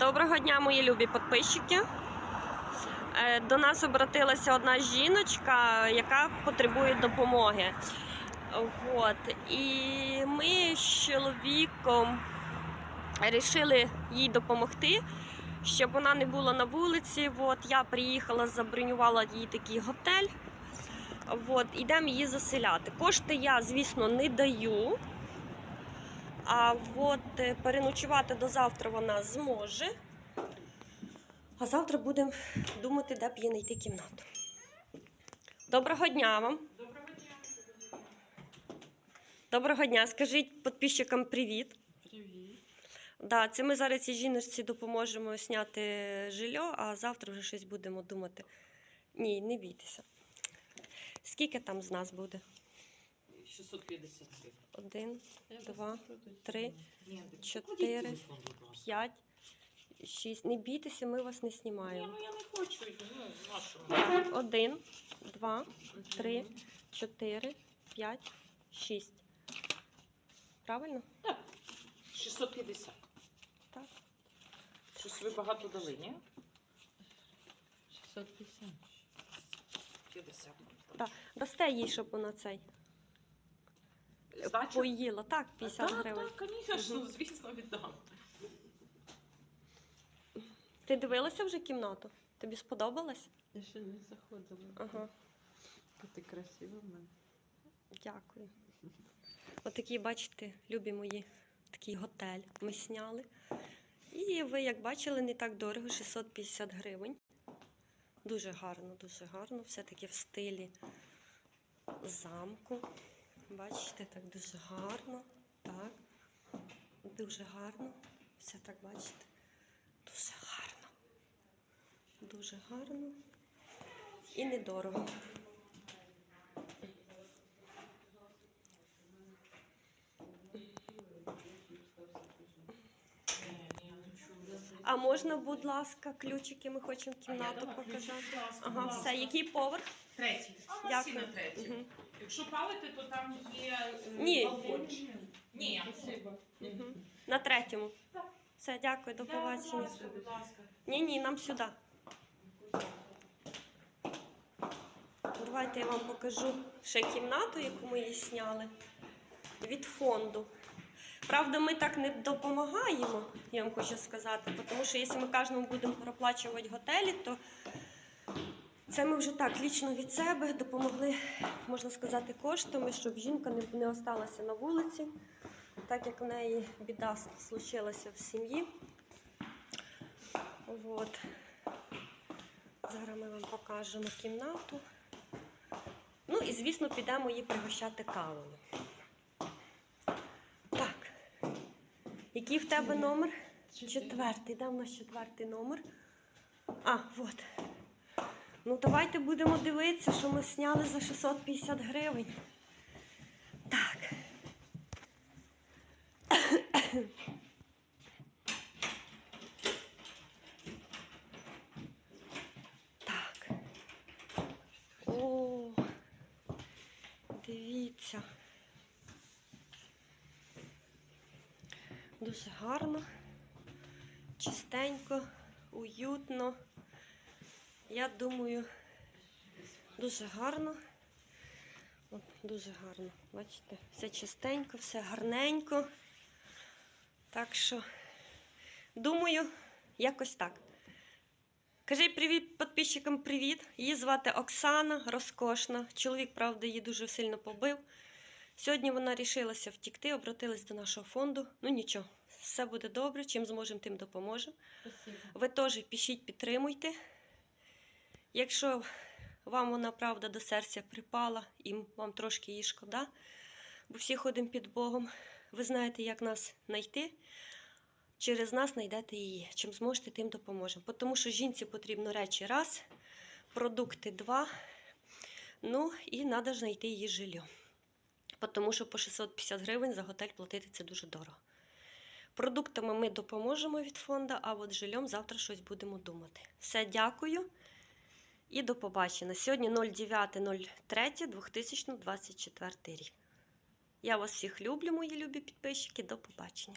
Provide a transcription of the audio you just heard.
Доброго дня, мої любі підписчики. Е, До нас обратилася одна жіночка, яка потребує допомоги. От. І ми з чоловіком вирішили їй допомогти, щоб вона не була на вулиці. От. Я приїхала, забронювала їй такий готель. От. Ідемо її заселяти. Кошти я, звісно, не даю. А от е, переночувати до завтра вона зможе. А завтра будемо думати, де б їй знайти кімнату. Доброго дня вам. Доброго дня. Доброго дня. Скажіть підписчикам привіт. Привіт. Да, це ми зараз цій жіночці допоможемо зняти жилье, а завтра вже щось будемо думати. Ні, не бійтеся. Скільки там з нас буде? 650. Один, два, три, чотири, п'ять, шість. Не бійтеся, ми вас не Ні, знімаємо. ну я не хочу, ну. Один, два, три, чотири, п'ять, шість. Правильно? Так, 650. Так. Щось ви багато дали, ні? 650. 50. Так. Дасте їй, щоб вона цей Здачу? поїла. Так, 50 так, гривень. Так, звісно, звісно, віддам. Ти дивилася вже кімнату? Тобі сподобалось? Я ще не заходила. Ага, Ти красива в мене. дякую. Отакий, бачите, любі мої, такий готель ми сняли. І ви, як бачили, не так дорого 650 гривень. Дуже гарно, дуже гарно. Все-таки в стилі замку. Бачите, так дуже гарно. Так. Дуже гарно. Все так бачите. Дуже гарно. Дуже гарно. І недорого. Ні, ні, не чую. А можна, будь ласка, ключики, ми хочемо кімнату показати. Ага, все. Який поверх? Третій. А Дякую. всі на третій. Мгм. Якщо палити, то там є е, Ні. балкончик. Ні. На третьому. Так. Все, дякую, до побачення. ласка, будь ласка. Ні, ні, нам сюди. Давайте я вам покажу ще кімнату, яку ми її сняли від фонду. Правда, ми так не допомагаємо, я вам хочу сказати, тому що якщо ми кожному будемо проплачувати готелі, то це ми вже так лічно від себе допомогли, можна сказати, коштами, щоб жінка не, не осталася на вулиці, так як в неї біда случилася в сім'ї. От. Зараз ми вам покажемо кімнату. Ну і, звісно, підемо її пригощати кавою. Так. Який в тебе номер? Четвертий. Де в нас четвертий номер? А, от. Ну, давайте будемо дивитися, що ми зняли за 650 гривень. Так. Так. О, дивіться. Дуже гарно, чистенько, уютно. Я думаю, дуже гарно. От, дуже гарно. Бачите, все чистенько, все гарненько. Так що, думаю, якось так. Кажи привіт підписчикам привіт. Її звати Оксана, розкошна. Чоловік, правда, її дуже сильно побив. Сьогодні вона рішилася втікти, обратилась до нашого фонду. Ну нічого, все буде добре. Чим зможемо, тим допоможемо. Спасибо. Ви теж пишіть, підтримуйте. Якщо вам вона правда до серця припала і вам трошки її шкода, бо всі ходимо під Богом, ви знаєте, як нас знайти. Через нас знайдете її. Чим зможете, тим допоможемо. Тому що жінці потрібно речі раз, продукти два. Ну і треба ж знайти її жилье. Тому що по 650 гривень за готель платити це дуже дорого. Продуктами ми допоможемо від фонду, а от жильом завтра щось будемо думати. Все, дякую і до побачення. Сьогодні 09.03.2024 рік. Я вас всіх люблю, мої любі підписчики. До побачення.